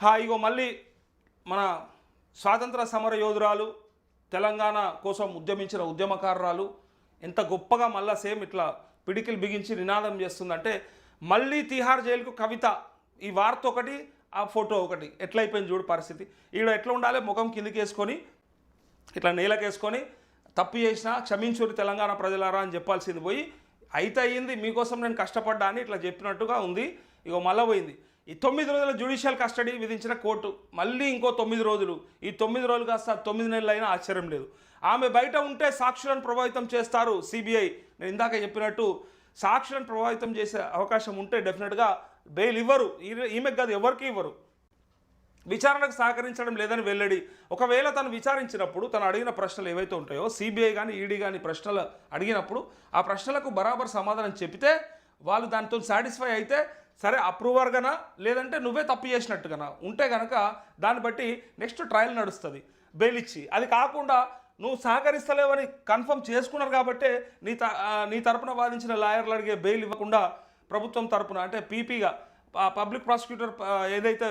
హా ఇగో మళ్ళీ మన స్వాతంత్ర సమర యోధురాలు తెలంగాణ కోసం ఉద్యమించిన ఉద్యమకారురాలు ఎంత గొప్పగా మళ్ళా సేమ్ ఇట్లా పిడికిలు బిగించి నినాదం చేస్తుందంటే మళ్ళీ తిహార్ జైలుకు కవిత ఈ వార్త ఒకటి ఆ ఫోటో ఒకటి. ఎట్లయిపోయింది చూడు పరిస్థితి. ఈడ ఎట్లా ఉండాలి? ముఖం కిందికి వేసుకొని ఇట్లా నేలకేసుకొని తప్పు చేసినా క్షమించురు తెలంగాణ ప్రజలారా అని చెప్పాల్సింది పోయి అయితే అయ్యింది మీకోసం నేను కష్టపడ్డా అని ఇట్లా చెప్పినట్టుగా ఉంది. ఇగో మళ్ళా పోయింది. ఈ తొమ్మిది రోజుల జ్యుడిషియల్ కస్టడీ విధించిన కోర్టు మళ్ళీ ఇంకో తొమ్మిది రోజులు. ఈ తొమ్మిది రోజులు కాస్త తొమ్మిది నెలలు అయినా ఆశ్చర్యం లేదు. ఆమె బయట ఉంటే సాక్షులను ప్రభావితం చేస్తారు సిబిఐ నేను ఇందాక చెప్పినట్టు సాక్షులను ప్రభావితం చేసే అవకాశం ఉంటే డెఫినెట్గా బెయిల్ ఇవ్వరు. ఈమె ఈమెకు కాదు ఎవరికి ఇవ్వరు. విచారణకు సహకరించడం లేదని వెల్లడి. ఒకవేళ తను విచారించినప్పుడు తను అడిగిన ప్రశ్నలు ఏవైతే ఉంటాయో సిబిఐ కానీ ఈడీ కానీ ప్రశ్నలు అడిగినప్పుడు ఆ ప్రశ్నలకు బరాబర్ సమాధానం చెప్తే వాళ్ళు దానితో సాటిస్ఫై అయితే సరే అప్రూవర్గానా లేదంటే నువ్వే తప్పు చేసినట్టుగానా ఉంటే కనుక దాన్ని బట్టి నెక్స్ట్ ట్రయల్ నడుస్తుంది. బెయిల్ ఇచ్చి. అది కాకుండా నువ్వు సహకరిస్తలేవని కన్ఫర్మ్ చేసుకున్నారు కాబట్టే నీ త నీ తరపున వాదించిన లాయర్లు అడిగే బెయిల్ ఇవ్వకుండా ప్రభుత్వం తరపున అంటే పీపీగా పబ్లిక్ ప్రాసిక్యూటర్ ఏదైతే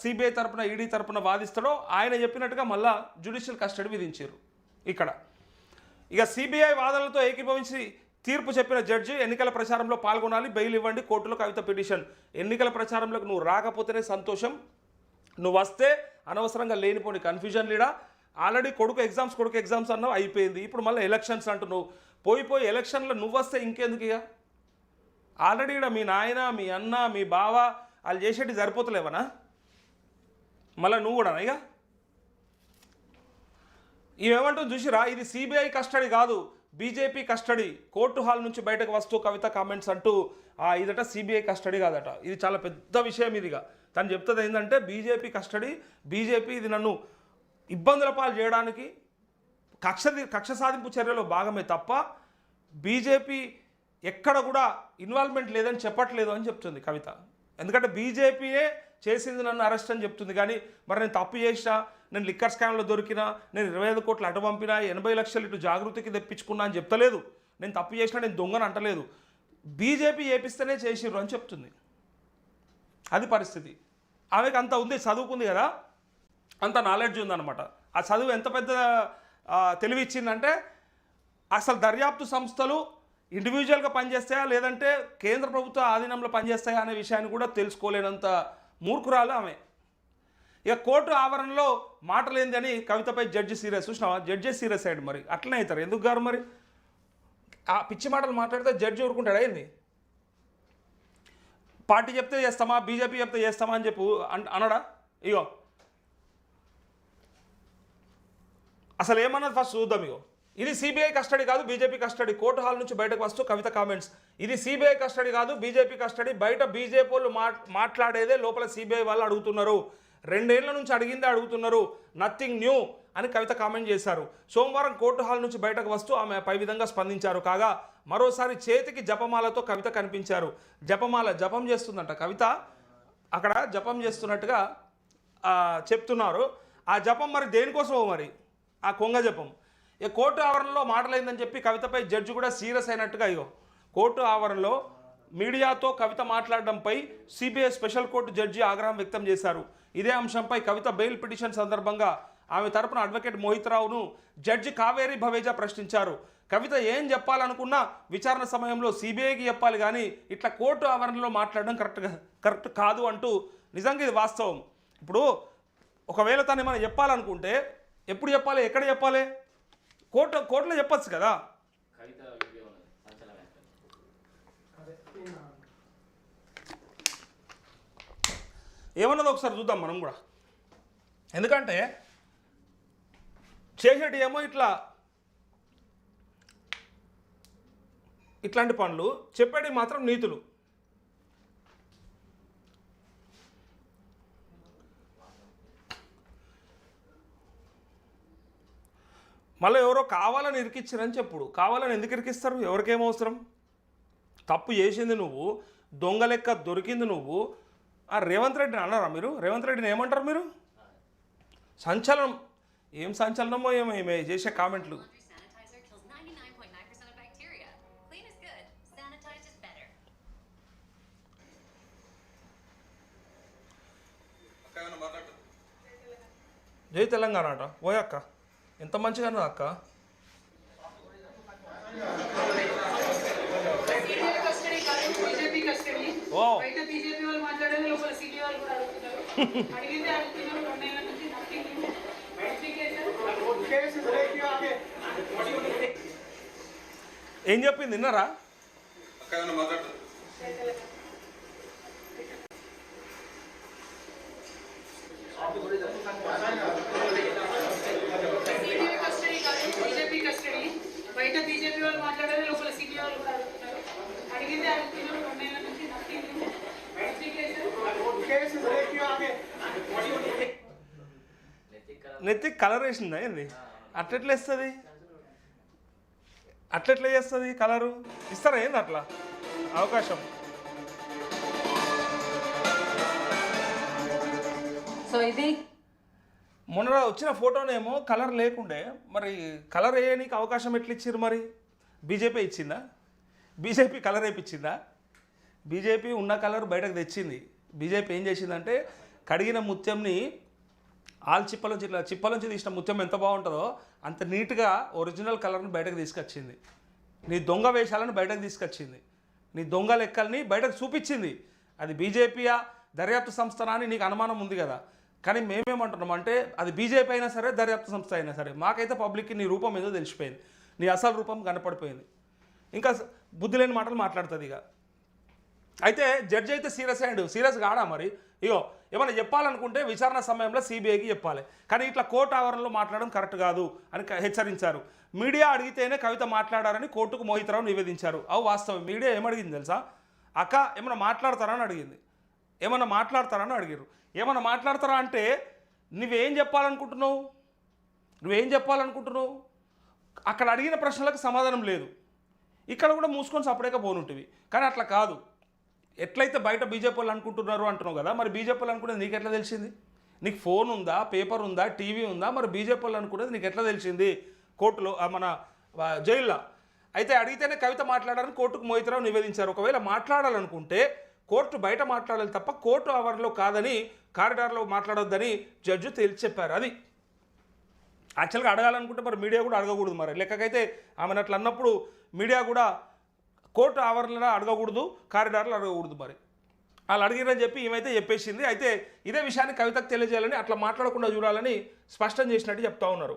సిబిఐ తరపున ఈడీ తరపున వాదిస్తాడో ఆయన చెప్పినట్టుగా మళ్ళా జ్యుడిషియల్ కస్టడీ విధించారు. ఇక్కడ. ఇక సిబిఐ వాదనలతో ఏకీభవించి తీర్పు చెప్పిన జడ్జి ఎన్నికల ప్రచారంలో పాల్గొనాలి బెయిల్ ఇవ్వండి కోర్టులో కవిత పిటిషన్. ఎన్నికల ప్రచారంలోకి నువ్వు రాకపోతేనే సంతోషం. నువ్వు వస్తే అనవసరంగా లేనిపోని కన్ఫ్యూజన్ లీడా. ఆల్రెడీ కొడుకు ఎగ్జామ్స్ కొడుకు ఎగ్జామ్స్ అన్నావు అయిపోయింది. ఇప్పుడు మళ్ళీ ఎలక్షన్స్ అంటున్నావు. పోయి పోయి ఎలక్షన్లో నువ్వు వస్తే ఇంకెందుకు ఇక? ఆల్రెడీ ఇక్కడ మీ నాయన మీ అన్న మీ బావ వాళ్ళు చేసేటి సరిపోతలేవనా? మళ్ళీ నువ్వు కూడా ఇక? ఇవేమంటుంది చూసిరా? ఇది సిబిఐ కస్టడీ కాదు. బీజేపీ కస్టడీ కోర్టు హాల్ నుంచి బయటకు వస్తూ కవిత కామెంట్స్ అంటూ ఆ, ఇదట సిబిఐ కస్టడీ కాదట. ఇది చాలా పెద్ద విషయం ఇదిగా తను చెప్తుంది ఏంటంటే బీజేపీ కస్టడీ బీజేపీ ఇది నన్ను ఇబ్బందుల పాలు చేయడానికి కక్ష కక్ష సాధింపు చర్యలో భాగమే తప్ప బీజేపీ ఎక్కడ కూడా ఇన్వాల్వ్మెంట్ లేదని చెప్పట్లేదు అని చెప్తుంది కవిత. ఎందుకంటే బీజేపీయే చేసింది నన్ను అరెస్ట్ అని చెప్తుంది. కానీ మరి నేను తప్పు చేసినా నేను లిక్కర్ స్కామ్లో దొరికినా నేను ఇరవై ఐదు కోట్లు అటు పంపినా ఎనభై లక్షలు ఇటు జాగృతికి తెప్పించుకున్నా అని చెప్తలేదు. నేను తప్పు చేసినా నేను దొంగను అంటలేదు. బీజేపీ ఏపిస్తేనే చేసిర్రు అని చెప్తుంది. అది పరిస్థితి. ఆమెకు అంత ఉంది చదువుకుంది కదా? అంత నాలెడ్జ్ ఉందన్నమాట. ఆ చదువు ఎంత పెద్ద తెలివి ఇచ్చిందంటే అసలు దర్యాప్తు సంస్థలు ఇండివిజువల్గా పనిచేస్తాయా లేదంటే కేంద్ర ప్రభుత్వ ఆధీనంలో పనిచేస్తాయా అనే విషయాన్ని కూడా తెలుసుకోలేనంత మూర్ఖురాలు ఆమె. ఇక కోర్టు ఆవరణలో మాటలేంది అని కవితపై జడ్జి సీరియస్ చూసినావా? జడ్జి సీరియస్ అయ్యాడు మరి. అట్లనే అవుతారు. ఎందుకు గారు మరి? ఆ పిచ్చి మాటలు మాట్లాడితే జడ్జి ఊరుకుంటాడు అయింది పార్టీ చెప్తే చేస్తామా? బీజేపీ చెప్తే చేస్తామా అని చెప్పు అనడా? ఇగో. అసలు ఏమన్నది ఫస్ట్ చూద్దాం ఇగో. ఇది సిబిఐ కస్టడీ కాదు బీజేపీ కస్టడీ కోర్టు హాల్ నుంచి బయటకు వస్తూ కవిత కామెంట్స్ ఇది సిబిఐ కస్టడీ కాదు బీజేపీ కస్టడీ బయట బీజేపీ వాళ్ళు మాట్లాడేదే లోపల సిబిఐ వాళ్ళు అడుగుతున్నారు. రెండేళ్ళ నుంచి అడిగిందే అడుగుతున్నారు. నథింగ్ న్యూ అని కవిత కామెంట్ చేశారు. సోమవారం కోర్టు హాల్ నుంచి బయటకు వస్తూ ఆమె పై విధంగా స్పందించారు. కాగా మరోసారి చేతికి జపమాలతో కవిత కనిపించారు. జపమాల జపం చేస్తుందంట కవిత. అక్కడ జపం చేస్తున్నట్టుగా చెప్తున్నారు. ఆ జపం మరి దేనికోసమో మరి? ఆ కొంగ జపం. ఇక కోర్టు ఆవరణలో మాటలైందని చెప్పి కవితపై జడ్జి కూడా సీరియస్ అయినట్టుగా అయ్యో. కోర్టు ఆవరణలో మీడియాతో కవిత మాట్లాడడంపై సిబిఐ స్పెషల్ కోర్టు జడ్జి ఆగ్రహం వ్యక్తం చేశారు. ఇదే అంశంపై కవిత బెయిల్ పిటిషన్ సందర్భంగా ఆమె తరపున అడ్వకేట్ మోహిత్ రావును జడ్జి కావేరి భవేజా ప్రశ్నించారు. కవిత ఏం చెప్పాలనుకున్నా విచారణ సమయంలో సిబిఐకి చెప్పాలి కానీ ఇట్లా కోర్టు ఆవరణలో మాట్లాడడం కరెక్ట్గా కరెక్ట్ కాదు అంటూ నిజంగా ఇది వాస్తవం. ఇప్పుడు ఒకవేళ తను ఏమైనా చెప్పాలనుకుంటే ఎప్పుడు చెప్పాలి ఎక్కడ చెప్పాలి? కోర్టు కోర్టులో చెప్పొచ్చు కదా? ఏమన్నదో ఒకసారి చూద్దాం మనం కూడా. ఎందుకంటే చేసేటి ఏమో ఇట్లా ఇట్లాంటి పనులు చెప్పేటి మాత్రం నీతులు. మళ్ళీ ఎవరో కావాలని ఇరికిచ్చారని చెప్పుడు. కావాలని ఎందుకు ఇరికిస్తారు? ఎవరికేం అవసరం? తప్పు చేసింది నువ్వు దొంగ లెక్క దొరికింది నువ్వు. ఆ రేవంత్ రెడ్డిని అన్నారా మీరు? రేవంత్ రెడ్డిని ఏమంటారు మీరు? సంచలనం. ఏం సంచలనమో ఏమో ఏమే చేసే కామెంట్లు. జై తెలంగాణ అట. ఓయక్క ఎంత మంచిగా అక్క? ఓ. బయట బీజేపీ వాళ్ళు మాట్లాడేది లోపల సిటీ వాళ్ళు కూడా అడుగుతున్నారు అడిగిందే అడుగుతున్నారు రెండేళ్ళ నుంచి నథింగ్ ఏం చెప్పింది విన్నారా సిబిఐ కస్టడీ కాదు బీజేపీ కస్టడీ బయట బీజేపీ వాళ్ళు మాట్లాడేది లోపల సిటీ వాళ్ళు కూడా అడుగుతున్నారు అడిగిందే అడుగుతున్నారు రెండేళ్ళ నుంచి నథింగ్ నెత్తి కలర్ వేసిందా ఏంది? అట్లెట్లా వేస్తుంది? అట్లెట్లా చేస్తుంది కలరు? ఇస్తారా ఏంది అట్లా? అవకాశం. సో ఇది? మొన్న వచ్చిన ఫోటోనేమో కలర్ లేకుండే. మరి కలర్ వేయడానికి అవకాశం ఎట్లా ఇచ్చారు మరి? బీజేపీ ఇచ్చిందా? బీజేపీ కలర్ వేయించిందా బీజేపీ ఉన్న కలర్ బయటకు తెచ్చింది. బీజేపీ ఏం చేసిందంటే కడిగిన ముత్యంని ఆల్ చిప్పలోంచి ఇట్లా చిప్పలోంచి తీసిన ముత్యం ఎంత బాగుంటుందో అంత నీట్గా ఒరిజినల్ కలర్ని బయటకు తీసుకొచ్చింది. నీ దొంగ వేషాలను బయటకు తీసుకొచ్చింది. నీ దొంగ లెక్కల్ని బయటకు చూపించింది. అది బీజేపీయా దర్యాప్తు సంస్థనా అని నీకు అనుమానం ఉంది కదా. కానీ మేమేమంటున్నాం అంటే అది బీజేపీ అయినా సరే దర్యాప్తు సంస్థ అయినా సరే. మాకైతే పబ్లిక్కి నీ రూపం ఏదో తెలిసిపోయింది. నీ అసలు రూపం కనపడిపోయింది. ఇంకా బుద్ధి లేని మాటలు మాట్లాడుతుంది ఇక. అయితే జడ్జి అయితే సీరియస్ అయ్యాడు. సీరియస్ కాడా మరి? ఇగో ఏమైనా చెప్పాలనుకుంటే విచారణ సమయంలో సిబిఐకి చెప్పాలి. కానీ ఇట్లా కోర్టు ఆవరణలో మాట్లాడడం కరెక్ట్ కాదు అని హెచ్చరించారు. మీడియా అడిగితేనే కవిత మాట్లాడారని కోర్టుకు మోహితరావు నివేదించారు. అవు వాస్తవం. మీడియా ఏమడిగింది తెలుసా? అక్క ఏమైనా మాట్లాడతారా అని అడిగింది. ఏమైనా మాట్లాడతారా అని అడిగారు ఏమైనా మాట్లాడతారా అంటే నువ్వేం చెప్పాలనుకుంటున్నావు? నువ్వేం చెప్పాలనుకుంటున్నావు? అక్కడ అడిగిన ప్రశ్నలకు సమాధానం లేదు. ఇక్కడ కూడా మూసుకొని సపరేక పోనుంటివి. కానీ అట్లా కాదు. ఎట్లయితే బయట బీజేపీ వాళ్ళు అనుకుంటున్నారు అంటున్నావు కదా మరి బీజేపీ వాళ్ళు అనుకునేది నీకు ఎట్లా తెలిసింది? నీకు ఫోన్ ఉందా పేపర్ ఉందా టీవీ ఉందా మరి బీజేపీ వాళ్ళు అనుకునేది నీకు ఎట్లా తెలిసింది? కోర్టులో మన జైల్లో. అయితే అడిగితేనే కవిత మాట్లాడాలని కోర్టుకు మోహితరావు నివేదించారు. ఒకవేళ మాట్లాడాలనుకుంటే కోర్టు బయట మాట్లాడాలి తప్ప కోర్టు ఆవరణలో కాదని కారిడార్లో మాట్లాడొద్దని జడ్జి తేల్చి చెప్పారు. అది యాక్చువల్గా అడగాలనుకుంటే మరి మీడియా కూడా అడగకూడదు మరి. లెక్కకైతే ఆమెను అట్లా అన్నప్పుడు మీడియా కూడా కోర్టు ఆవరణలో అడగకూడదు కారిడార్లు అడగకూడదు మరి. వాళ్ళు అడిగిరని చెప్పి ఏమైతే చెప్పేసింది. అయితే ఇదే విషయాన్ని కవితకు తెలియజేయాలని అట్లా మాట్లాడకుండా చూడాలని స్పష్టం చేసినట్టు చెప్తా ఉన్నారు.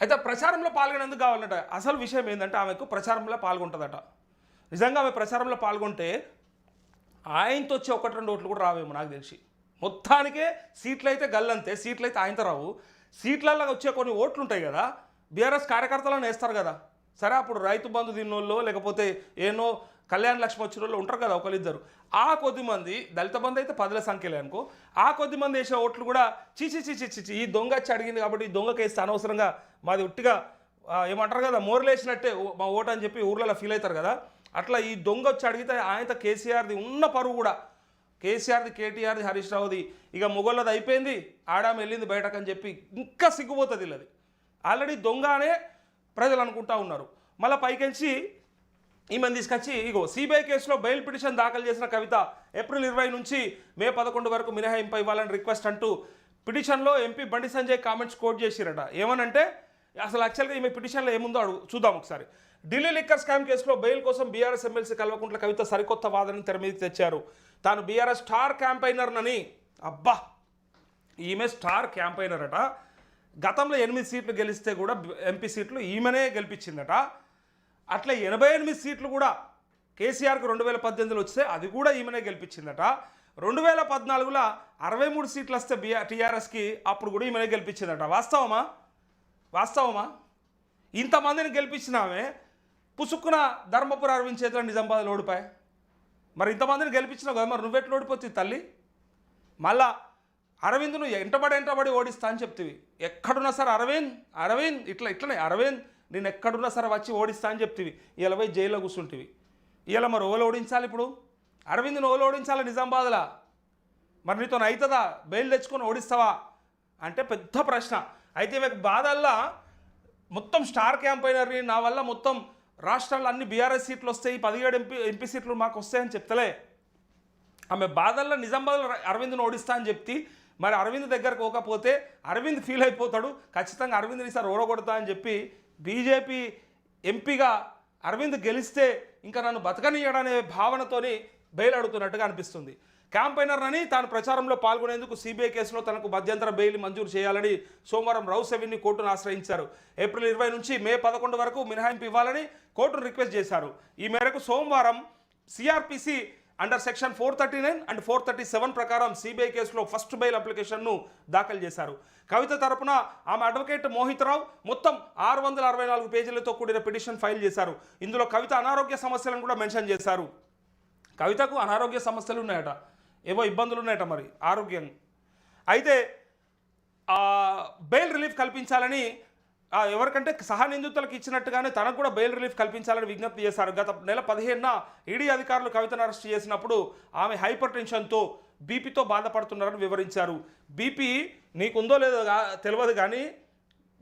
అయితే ప్రచారంలో పాల్గొనేందుకు కావాలంట. అసలు విషయం ఏంటంటే ఆమెకు ప్రచారంలో పాల్గొంటుందట. నిజంగా ఆమె ప్రచారంలో పాల్గొంటే ఆయనతో వచ్చే ఒకటి రెండు ఓట్లు కూడా రావేమో నాకు తెలిసి. మొత్తానికే సీట్లు అయితే గల్లంతే సీట్లు అయితే ఆయనతో రావు. సీట్లలో వచ్చే కొన్ని ఓట్లు ఉంటాయి కదా బీఆర్ఎస్ కార్యకర్తలను వేస్తారు కదా. సరే అప్పుడు రైతు బంధు తిన్నోళ్ళు లేకపోతే ఏనో కళ్యాణ లక్ష్మి వచ్చిన వాళ్ళు ఉంటారు కదా ఒకరిద్దరు ఆ కొద్ది మంది దళిత బంధు అయితే పదుల సంఖ్యలే అనుకో. ఆ కొద్ది మంది వేసే ఓట్లు కూడా చీచి చీచి చీచి ఈ దొంగ వచ్చి అడిగింది కాబట్టి ఈ దొంగకి వేస్తే అనవసరంగా మాది ఉట్టిగా ఏమంటారు కదా మోరలేసినట్టే మా ఓటు అని చెప్పి ఊర్లలో ఫీల్ అవుతారు కదా. అట్లా ఈ దొంగ వచ్చి అడిగితే ఆయన కేసీఆర్ది ఉన్న పరువు కూడా. కేసీఆర్ది కేటీఆర్ది హరీష్ రావుది ఇక మొగోళ్ళది అయిపోయింది ఆడామె వెళ్ళింది బయటకు అని చెప్పి ఇంకా సిగ్గుపోతుంది వీళ్ళది. ఆల్రెడీ దొంగ అనే ప్రజలు అనుకుంటా ఉన్నారు. మళ్ళీ పైకెంచి ఈమెను తీసుకొచ్చి ఇగో సిబిఐ కేసులో బెయిల్ పిటిషన్ దాఖలు చేసిన కవిత ఏప్రిల్ ఇరవై నుంచి మే పదకొండు వరకు మినహాయింపు ఇవ్వాలని రిక్వెస్ట్ అంటూ పిటిషన్లో MP Bandi Sanjay comments coat చేసిరట. ఏమనంటే అసలు యాక్చువల్గా ఈమె పిటిషన్లో ఏముందో అడుగు చూద్దాం ఒకసారి. ఢిల్లీ లిక్కర్ స్కామ్ కేసులో బెయిల్ కోసం బీఆర్ఎస్ ఎమ్మెల్సీ కల్వకుంట్ల కవిత సరికొత్త వాదనను తెర తెచ్చారు. తాను బీఆర్ఎస్ స్టార్ క్యాంపైనర్నని అబ్బా! ఈమె స్టార్ క్యాంపైనర్ అట గతంలో ఎనిమిది సీట్లు గెలిస్తే కూడా ఎంపీ సీట్లు ఈమెనే గెలిపించిందట. అట్లా ఎనభై ఎనిమిది సీట్లు కూడా కేసీఆర్కి రెండు వేల పద్దెనిమిదిలో వస్తే అది కూడా ఈమెనే గెలిపించిందట. రెండు వేల పద్నాలుగులో అరవై మూడు సీట్లు వస్తే బీఆర్ టీఆర్ఎస్కి అప్పుడు కూడా ఈమెనే గెలిపించిందట. వాస్తవమా? వాస్తవమా? ఇంతమందిని గెలిపించినామే. పుసుక్కున ధర్మపుర అరవింద్ చేతిలో నిజామాబాద్లో ఓడిపాయి. మరి ఇంతమందిని గెలిపించినావు కదా మరి నువ్వెట్లు ఓడిపోతుంది తల్లి? మళ్ళా అరవింద్ను ఎంటబడి ఎంటబడి ఓడిస్తా అని చెప్తివి. ఎక్కడున్నా సరే అరవింద్ అరవింద్ ఇట్లా ఇట్లనే అరవింద్ నేను ఎక్కడున్నా సరే వచ్చి ఓడిస్తా అని చెప్తివి. ఇలా పోయి జైల్లో కూర్చుంటివి ఇలా మరి ఓలు ఓడించాలి ఇప్పుడు? అరవింద్ను ఓలు ఓడించాలి నిజామాబాద్లా? మరి నీతో అవుతుందా బెయిల్ తెచ్చుకొని ఓడిస్తావా? అంటే పెద్ద ప్రశ్న. అయితే మీకు బాధల్లా మొత్తం స్టార్ క్యాంపైనర్ని నా వల్ల మొత్తం రాష్ట్రాల్లో అన్ని బీఆర్ఎస్ సీట్లు వస్తాయి పదిహేడు ఎంపీ ఎంపీ సీట్లు మాకు వస్తాయని చెప్తలే. ఆమె బాధల్లో నిజామాబాద్లో అరవింద్ను ఓడిస్తా అని చెప్తే మరి అరవింద్ దగ్గరకు పోకపోతే అరవింద్ ఫీల్ అయిపోతాడు. ఖచ్చితంగా అరవింద్ని ఈసారి ఓడగొడతా అని చెప్పి బీజేపీ ఎంపీగా అరవింద్ గెలిస్తే ఇంకా నన్ను బతకనియడనే భావనతోని బెయిల్ అడుగుతున్నట్టుగా అనిపిస్తుంది. క్యాంపైనర్ అని తాను ప్రచారంలో పాల్గొనేందుకు సిబిఐ కేసులో తనకు మధ్యంతర బెయిల్ మంజూరు చేయాలని సోమవారం రౌసెవిన్ని కోర్టును ఆశ్రయించారు. ఏప్రిల్ ఇరవై నుంచి మే పదకొండు వరకు మినహాయింపు ఇవ్వాలని కోర్టును రిక్వెస్ట్ చేశారు. ఈ మేరకు సోమవారం CrPC under section four thirty nine and four thirty seven ప్రకారం సిబిఐ కేసులో ఫస్ట్ బెయిల్ అప్లికేషన్ను దాఖలు చేశారు. కవిత తరపున ఆమె అడ్వకేట్ మోహితరావు మొత్తం ఆరు వందల అరవై నాలుగు పేజీలతో కూడిన పిటిషన్ ఫైల్ చేశారు. ఇందులో కవిత అనారోగ్య సమస్యలను కూడా మెన్షన్ చేశారు. కవితకు అనారోగ్య సమస్యలు ఉన్నాయట. ఏవో ఇబ్బందులు ఉన్నాయట మరి. ఆరోగ్యం. అయితే బెయిల్ రిలీఫ్ కల్పించాలని ఎవరికంటే సహా నిందితులకు ఇచ్చినట్టుగానే తనకు కూడా బెయిల్ రిలీఫ్ కల్పించాలని విజ్ఞప్తి చేశారు. గత నెల పదిహేనున ఈడీ అధికారులు కవితను అరెస్ట్ చేసినప్పుడు ఆమె హైపర్ టెన్షన్తో బీపీతో బాధపడుతున్నారని వివరించారు. బీపీ నీకుందో లేదో తెలియదు కానీ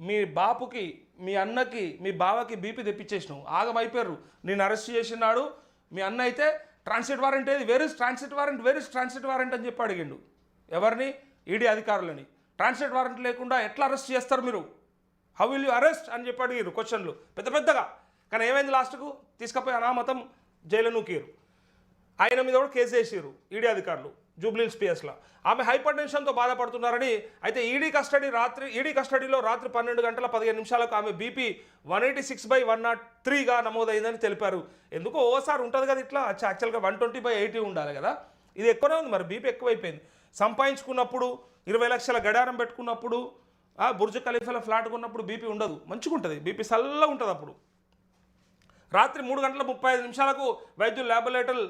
మీ బాపుకి మీ అన్నకి మీ బావకి బీపీ తెప్పించేసినావు. ఆగమైపోయారు. నేను అరెస్ట్ చేసినాడు. మీ అన్న అయితే ట్రాన్సిట్ వారెంట్ ఏది? Where transit warrant? Where transit warrant? అని చెప్పి అడిగిండు. ఎవరిని? ఈడీ అధికారులని. ట్రాన్సిట్ వారెంట్ లేకుండా ఎట్లా అరెస్ట్ చేస్తారు మీరు? హౌ విల్ యూ అరెస్ట్ అని చెప్పి అడిగారు క్వశ్చన్లు పెద్ద పెద్దగా. కానీ ఏమైంది లాస్ట్కు? తీసుకపోయి అనామతం జైలు నూకిరు ఆయన మీద కూడా కేసు వేసారు ఈడీ అధికారులు జూబ్లీల్స్ పిఎస్లో. ఆమె హైపర్ టెన్షన్తో బాధపడుతున్నారని అయితే ఈడీ కస్టడీ రాత్రి ఈడీ కస్టడీలో రాత్రి పన్నెండు గంటల పదిహేను నిమిషాలకు ఆమె BP one eighty six by one nought త్రీగా నమోదైందని తెలిపారు. ఎందుకో ఓసారి ఉంటుంది కదా ఇట్లా యాక్చువల్గా వన్ ట్వంటీ బై ఎయిటీ ఉండాలి కదా. ఇది ఎక్కువనే ఉంది మరి బీపీ ఎక్కువైపోయింది. సంపాదించుకున్నప్పుడు ఇరవై లక్షల గడారం పెట్టుకున్నప్పుడు బుర్జ్ ఖలీఫాల ఫ్లాట్ కొన్నప్పుడు బీపీ ఉండదు. మంచిగా ఉంటుంది బీపీ చల్లగా ఉంటుంది అప్పుడు. రాత్రి మూడు గంటల ముప్పై ఐదు నిమిషాలకు వైద్యులు ల్యాబొరేటరీ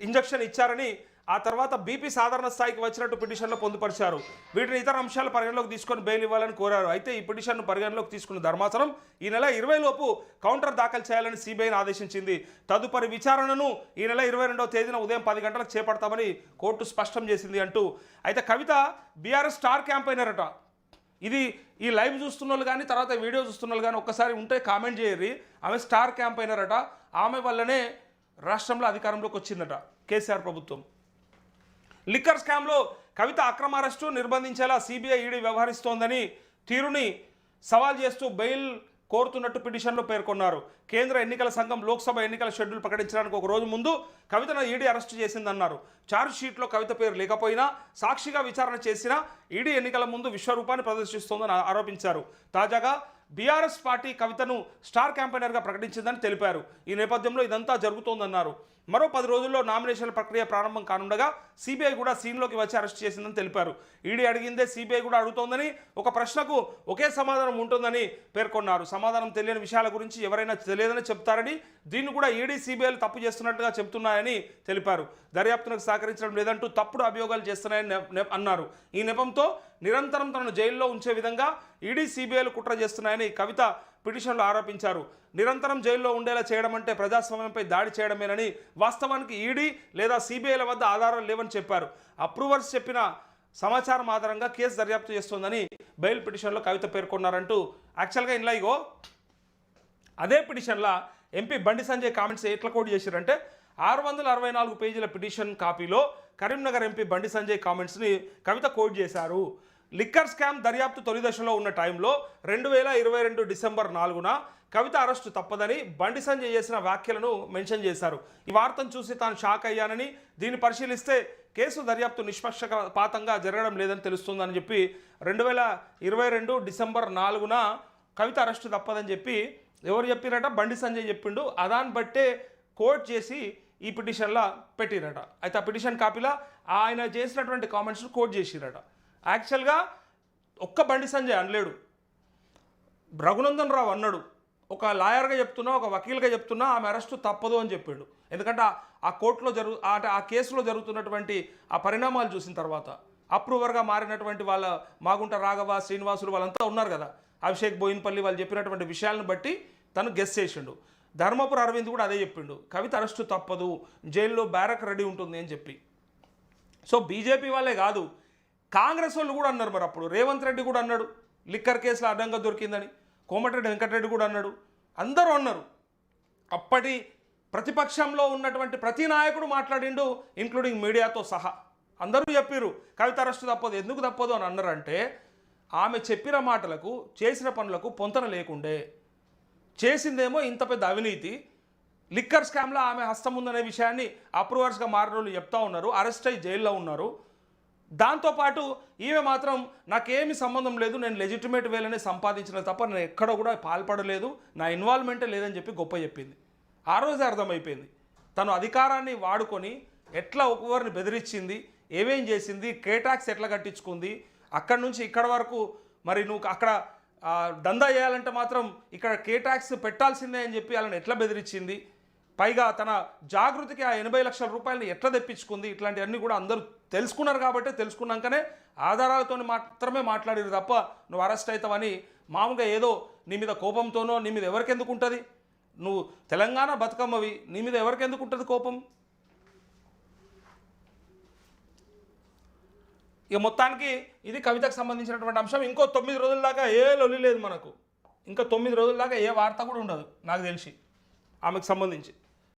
ఇంజెక్షన్ ఇచ్చారని ఆ తర్వాత బీపీ సాధారణ స్థాయికి వచ్చినట్టు పిటిషన్లో పొందుపరిచారు. వీటిని ఇతర అంశాలు పరిగణలోకి తీసుకొని బెయిల్ ఇవ్వాలని కోరారు. అయితే ఈ పిటిషన్ను పరిగణలోకి తీసుకున్న ధర్మాసనం ఈ నెల ఇరవై లోపు కౌంటర్ దాఖలు చేయాలని సిబిఐని ఆదేశించింది. తదుపరి విచారణను ఈ నెల ఇరవై రెండవ తేదీన ఉదయం పది గంటలకు చేపడతామని కోర్టు స్పష్టం చేసింది అంటూ. అయితే కవిత బీఆర్ఎస్ స్టార్ క్యాంపైనర్ అట ఇది ఈ లైవ్ చూస్తున్న వాళ్ళు కానీ తర్వాత వీడియో చూస్తున్న వాళ్ళు కానీ ఒక్కసారి ఉంటే కామెంట్ చేయరు ఆమె స్టార్ క్యాంప్ అయినారట. ఆమె వల్లనే రాష్ట్రంలో అధికారంలోకి వచ్చిందట కేసీఆర్ ప్రభుత్వం. లిక్కర్ స్కామ్లో కవిత అక్రమ అరెస్టు నిర్బంధించేలా సిబిఐ ఈడీ వ్యవహరిస్తోందని తీరుని సవాల్ చేస్తూ బెయిల్ కోరుతున్నట్టు పిటిషన్లో పేర్కొన్నారు. కేంద్ర ఎన్నికల సంఘం లోక్సభ ఎన్నికల షెడ్యూల్ ప్రకటించడానికి ఒక రోజు ముందు కవితను ఈడీ అరెస్టు చేసిందన్నారు. ఛార్జ్ షీట్లో కవిత పేరు లేకపోయినా సాక్షిగా విచారణ చేసినా ఈడీ ఎన్నికల ముందు విశ్వరూపాన్ని ప్రదర్శిస్తోందని ఆరోపించారు. తాజాగా బీఆర్ఎస్ పార్టీ కవితను స్టార్ క్యాంపెయినర్గా ప్రకటించిందని తెలిపారు. ఈ నేపథ్యంలో ఇదంతా జరుగుతోందన్నారు. మరో పది రోజుల్లో నామినేషన్ల ప్రక్రియ ప్రారంభం కానుండగా సిబిఐ కూడా సీన్లోకి వచ్చి అరెస్ట్ చేసిందని తెలిపారు. ఈడీ అడిగిందే సిబిఐ కూడా అడుగుతోందని ఒక ప్రశ్నకు ఒకే సమాధానం ఉంటుందని పేర్కొన్నారు. సమాధానం తెలియని విషయాల గురించి ఎవరైనా తెలియదని చెప్తారని దీన్ని కూడా ఈడీ సిబిఐలు తప్పు చేస్తున్నట్టుగా చెప్తున్నాయని తెలిపారు. దర్యాప్తునకు సహకరించడం లేదంటూ తప్పుడు అభియోగాలు చేస్తున్నాయని అన్నారు. ఈ నెపంతో నిరంతరం తనను జైల్లో ఉంచే విధంగా ఈడీ సిబిఐలు కుట్ర చేస్తున్నాయని కవిత పిటిషన్లో ఆరోపించారు. నిరంతరం జైల్లో ఉండేలా చేయడం అంటే ప్రజాస్వామ్యంపై దాడి చేయడమేనని వాస్తవానికి ఈడీ లేదా సిబిఐల వద్ద ఆధారాలు లేవని చెప్పారు. అప్రూవర్స్ చెప్పిన సమాచారం ఆధారంగా కేసు దర్యాప్తు చేస్తోందని బెయిల్ పిటిషన్లో కవిత పేర్కొన్నారంటూ యాక్చువల్గా ఇంట్లో ఇగో అదే పిటిషన్లో ఎంపీ బండి సంజయ్ కామెంట్స్ ఎట్లా కోడ్ చేశారంటే ఆరు వందల అరవై నాలుగు పేజీల పిటిషన్ కాపీలో కరీంనగర్ ఎంపీ బండి సంజయ్ కామెంట్స్ని కవిత కోడ్ చేశారు. లిక్కర్ స్కామ్ దర్యాప్తు తొలి దశలో ఉన్న టైంలో రెండు వేల ఇరవై రెండు డిసెంబర్ నాలుగున కవిత అరెస్టు తప్పదని బండి సంజయ్ చేసిన వ్యాఖ్యలను మెన్షన్ చేశారు. ఈ వార్తను చూసి తాను షాక్ అయ్యానని దీన్ని పరిశీలిస్తే కేసు దర్యాప్తు నిష్పక్షపాతంగా జరగడం లేదని తెలుస్తుందని చెప్పి రెండు వేల ఇరవై రెండు డిసెంబర్ నాలుగున కవిత అరెస్టు తప్పదని చెప్పి ఎవరు చెప్పిరట? బండి సంజయ్ చెప్పిండు. అదాన్ని బట్టే కోర్ట్ చేసి ఈ పిటిషన్లా పెట్టిరట. అయితే ఆ పిటిషన్ కాపీలా ఆయన చేసినటువంటి కామెంట్స్ కోట్ చేసిరట. యాక్చువల్గా ఒక్క బండి సంజయ్ అనలేడు. రఘునందన్ రావు అన్నాడు. ఒక లాయర్గా చెప్తున్నా ఒక వకీల్గా చెప్తున్నా ఆమె అరెస్టు తప్పదు అని చెప్పాడు. ఎందుకంటే ఆ- కోర్టులో జరుగు ఆ- ఆ కేసులో జరుగుతున్నటువంటి ఆ పరిణామాలు చూసిన తర్వాత అప్రూవర్గా మారినటువంటి వాళ్ళ మాగుంట రాఘవ శ్రీనివాసులు వాళ్ళంతా ఉన్నారు కదా. అభిషేక్ బోయిన్పల్లి వాళ్ళు చెప్పినటువంటి విషయాలను బట్టి తను గెస్ చేసిండు. ధర్మపుర అరవింద్ కూడా అదే చెప్పిండు. కవిత అరెస్టు తప్పదు జైల్లో బ్యారక్ రెడీ ఉంటుంది అని చెప్పి. సో బీజేపీ వాళ్ళే కాదు. కాంగ్రెస్ వాళ్ళు కూడా అన్నారు మరి అప్పుడు. రేవంత్ రెడ్డి కూడా అన్నాడు. లిక్కర్ కేసులో అడ్డంగా దొరికిందని. కోమటిరెడ్డి వెంకటరెడ్డి కూడా అన్నాడు. అందరూ అన్నారు. అప్పటి ప్రతిపక్షంలో ఉన్నటువంటి ప్రతి నాయకుడు మాట్లాడిండు ఇంక్లూడింగ్ మీడియాతో సహా. అందరూ చెప్పారు కవిత అరెస్టు తప్పదు ఎందుకు తప్పదు అని అన్నారంటే ఆమె చెప్పిన మాటలకు చేసిన పనులకు పొంతన లేకుండే. చేసిందేమో ఇంత పెద్ద అవినీతి. లిక్కర్ స్కామ్లో ఆమె హస్తం ఉందనే విషయాన్ని అప్రూవర్స్గా మారిన వాళ్ళు చెప్తా ఉన్నారు. అరెస్ట్ అయ్యి జైల్లో ఉన్నారు. దాంతోపాటు ఈమె మాత్రం నాకేమి సంబంధం లేదు నేను లెజిటిమేట్ వేలనే సంపాదించిన తప్ప నేను ఎక్కడ కూడా పాల్పడలేదు నా ఇన్వాల్వ్మెంటే లేదని చెప్పి గొప్ప చెప్పింది. ఆ రోజే అర్థమైపోయింది. తను అధికారాన్ని వాడుకొని ఎట్లా ఒకరిని బెదిరించింది ఏమేం చేసింది కేటాక్స్ ఎట్లా కట్టించుకుంది అక్కడి నుంచి ఇక్కడ వరకు మరి నువ్వు అక్కడ దందా చేయాలంటే మాత్రం ఇక్కడ కేటాక్స్ పెట్టాల్సిందే అని చెప్పి వాళ్ళని ఎట్లా బెదిరించింది పైగా తన జాగృతికి ఆ ఎనభై లక్షల రూపాయలని ఎట్లా తెప్పించుకుంది? ఇట్లాంటివన్నీ కూడా అందరూ తెలుసుకున్నారు కాబట్టి తెలుసుకున్నాకనే ఆధారాలతో మాత్రమే మాట్లాడారు తప్ప నువ్వు అరెస్ట్ అవుతావని మామూలుగా ఏదో నీ మీద కోపంతోనో నీ మీద ఎవరికెందుకు ఉంటుంది నువ్వు తెలంగాణ బతుకమ్మవి నీ మీద ఎవరికెందుకు ఉంటుంది కోపం? ఇక మొత్తానికి ఇది కవితకు సంబంధించినటువంటి అంశం. ఇంకో తొమ్మిది రోజుల దాకా ఏ లొల్లి లేదు మనకు. ఇంకా తొమ్మిది రోజుల దాకా ఏ వార్త కూడా ఉండదు నాకు తెలిసి. ఆమెకు సంబంధించి.